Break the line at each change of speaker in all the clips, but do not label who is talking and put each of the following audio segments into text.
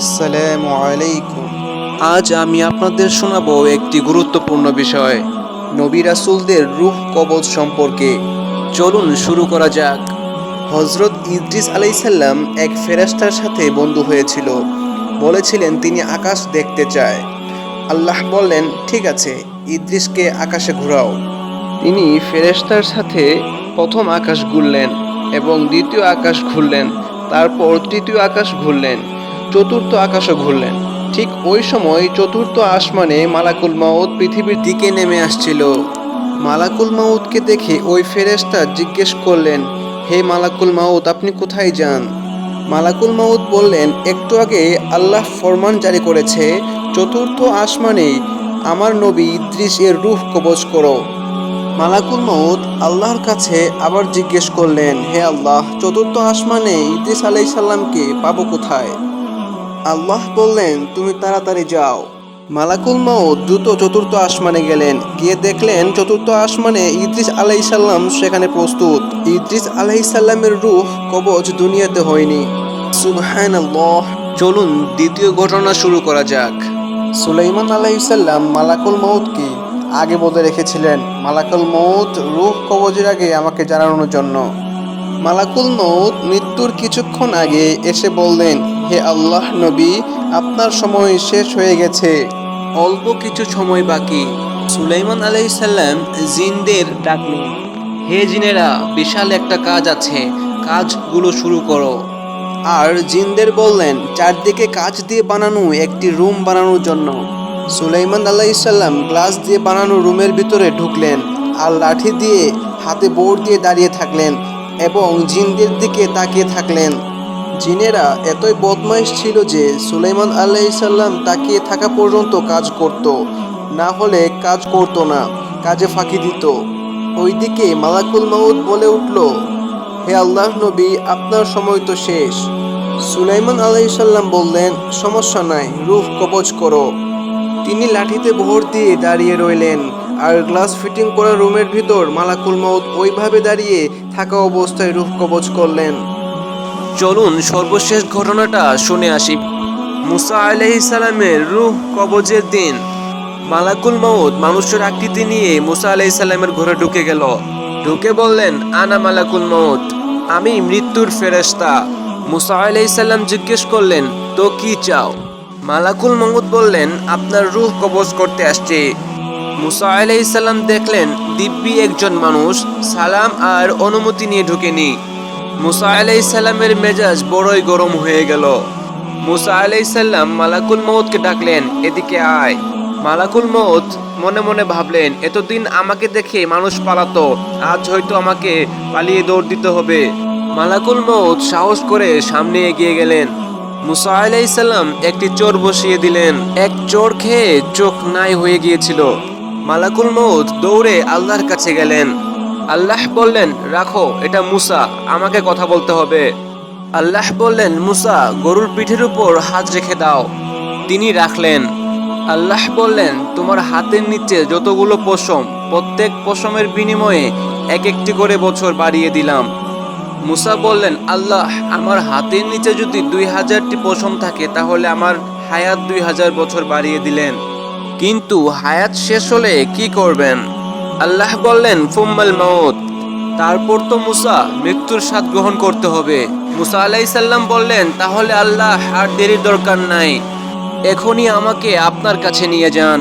আসসালামু আলাইকুম।
আজ আমি আপনাদের শোনাবো একটি গুরুত্বপূর্ণ বিষয়,
নবী রাসূলদের রূহ কবজ সম্পর্কে।
চলুন শুরু করা যাক।
হজরত ইদ্রিস আলাইসাল্লাম এক ফেরেশতার সাথে বন্ধু হয়েছিল। বলেছিলেন, তিনি আকাশ দেখতে চায়। আল্লাহ বললেন, ঠিক আছে, ইদ্রিসকে আকাশে ঘোরাও।
তিনি ফেরেশতার সাথে প্রথম আকাশ ঘুরলেন এবং দ্বিতীয় আকাশ ঘুরলেন, তারপর তৃতীয় আকাশ ঘুরলেন। চতুর্থ আকাশও ঘুরলেন। ঠিক ওই সময় চতুর্থ আসমানে মালাকুল মাউদ পৃথিবীর দিকে নেমে আসছিল। মালাকুল মাউদকে দেখে ওই ফেরেশতা জিজ্ঞেস করলেন, হে মালাকুল মাউদ আপনি কোথায় যান? মালাকুল মাউদ বললেন, একটু আগে আল্লাহ ফরমান জারি করেছে, চতুর্থ আসমানে আমার নবী ইদ্রিস এর রূহ কবজ করো। মালাকুল মৌত আল্লাহর কাছে আবার জিজ্ঞেস করলেন, হে আল্লাহ, চতুর্থ আসমানে ইদ্রিস আলাইসাল্লামকে পাবো কোথায়? আল্লাহ বললেন, তুমি তাড়াতাড়ি যাও। মালাকুল মৌত দ্রুত চতুর্থ আসমানে গেলেন। গিয়ে দেখলেন, চতুর্থ আসমানে ইদ্রিস আলাইসাল্লাম সেখানে প্রস্তুত। ইদ্রিস আলাইসাল্লামের রূহ কবজ দুনিয়াতে হয়নি। সুবহান চলুন, দ্বিতীয় ঘটনা শুরু করা যাক।
সুলাইমান আলাইসাল্লাম মালাকুল মৌতকে আগে বলে রেখেছিলেন? মালাকুল মৌত রূহ কবজের আগে আমাকে জানানোর জন্য। মালাকুল মৌত মৃত্যুর কিছুক্ষণ আগে এসে বললেন হে আল্লাহ নবী, আপনার সময় শেষ হয়ে গেছে।
অল্প কিছু সময় বাকি। সুলাইমান আলাইসাল্লাম জিনদের ডাকলেন হে জিনেরা, বিশাল একটা কাজ আছে, কাজগুলো শুরু করো।
আর জিনদের বললেন, চারদিকে কাচ দিয়ে বানানো, একটি রুম বানানোর জন্য। সুলাইমান আলাইসাল্লাম গ্লাস দিয়ে বানানো রুমের ভিতরে ঢুকলেন আর লাঠি দিয়ে হাতে বোর্ড দিয়ে দাঁড়িয়ে থাকলেন এবং জিনদের দিকে তাকিয়ে থাকলেন। জিনেরা এতই বদমাইশ ছিল যে সুলাইমান আলাইসাল্লাম তাকিয়ে থাকা পর্যন্ত কাজ করত, না হলে কাজ করত না, কাজে ফাঁকি দিত। ওইদিকে মালাকুল মাউদ বলে উঠল, হে আল্লাহ নবী, আপনার সময় তো শেষ। সুলাইমান আলাইসাল্লাম বললেন, সমস্যা নাই রূহ কবজ করো। তিনি লাঠিতে ভোর দিয়ে দাঁড়িয়ে রইলেন আর গ্লাস ফিটিং করা রুমের ভিতর মালাকুল মৌত ওইভাবে দাঁড়িয়ে থাকা অবস্থায় রূহ কবজ করলেন।
চলুন সর্বশেষ ঘটনাটা শুনে আসি। মুসা আলাইসাল্লামের রুহ কবজের দিন। মালাকুল মাউদ মানুষের আকৃতি নিয়ে মুসা আলাইসাল্লামের ঘরে ঢুকে গেল। ঢুকে বললেন, আনা মালাকুল মাউদ আমি মৃত্যুর ফেরেশতা। মুসা আলাইসাল্লাম জিজ্ঞেস করলেন, তো কি চাও? মালাকুল মাউদ বললেন, আপনার রুহ কবজ করতে আসছে। মুসা আলাইসাল্লাম দেখলেন, দিব্যি একজন মানুষ, সালাম আর অনুমতি নিয়ে ঢুকেনি। মুসা আলাইসাল্লামের মেজাজ বড়ই গরম হয়ে গেল। মুসা আলাইসাল্লাম মালাকুল মৌতকে ডাকলেন, এদিকে আয়। মালাকুল মৌত মনে মনে ভাবলেন, এতদিন আমাকে দেখে মানুষ পালাতো, আজ হয়তো আমাকে পালিয়ে দৌড় দিতে হবে। মালাকুল মৌত সাহস করে সামনে এগিয়ে গেলেন। মুসা আলাইসাল্লাম একটি চোর বসিয়ে দিলেন। এক চোর খেয়ে চোখ নাই হয়ে গিয়েছিল। মালাকুল মৌত দৌড়ে আল্লাহর কাছে গেলেন। আল্লাহ বললেন, রাখো, এটা মুসা, আমাকে কথা বলতে হবে। আল্লাহ বললেন, মুসা, গরুর পিঠের উপর হাত রেখে দাও। তিনি রাখলেন। আল্লাহ বললেন, তোমার হাতের নিচে যতগুলো পশম, প্রত্যেক পশমের বিনিময়ে এক একটি করে বছর বাড়িয়ে দিলাম। মুসা বললেন, আল্লাহ, আমার হাতের নিচে যদি দুই হাজারটি পশম থাকে, তাহলে আমার হায়াত দুই হাজার বছর বাড়িয়ে দিলেন। কিন্তু হায়াত শেষ হলে কি করবেন? আল্লাহ বললেন ফুম্মাল মাউত। তারপর তো মুসা মৃত্যুর স্বাদ গ্রহণ করতে হবে। মুসা আলাইসাল্লাম বললেন, তাহলে আল্লাহ আর দেরির দরকার নাই। এখনই আমাকে আপনার কাছে নিয়ে যান।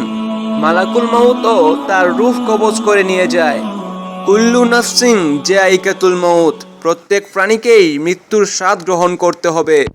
মালাকুল মাউতও তার রূহ কবজ করে নিয়ে যায়। কুল্লু নাফসিং যে আইকাতুল মাউত, প্রত্যেক প্রাণীকেই মৃত্যুর স্বাদ গ্রহণ করতে হবে।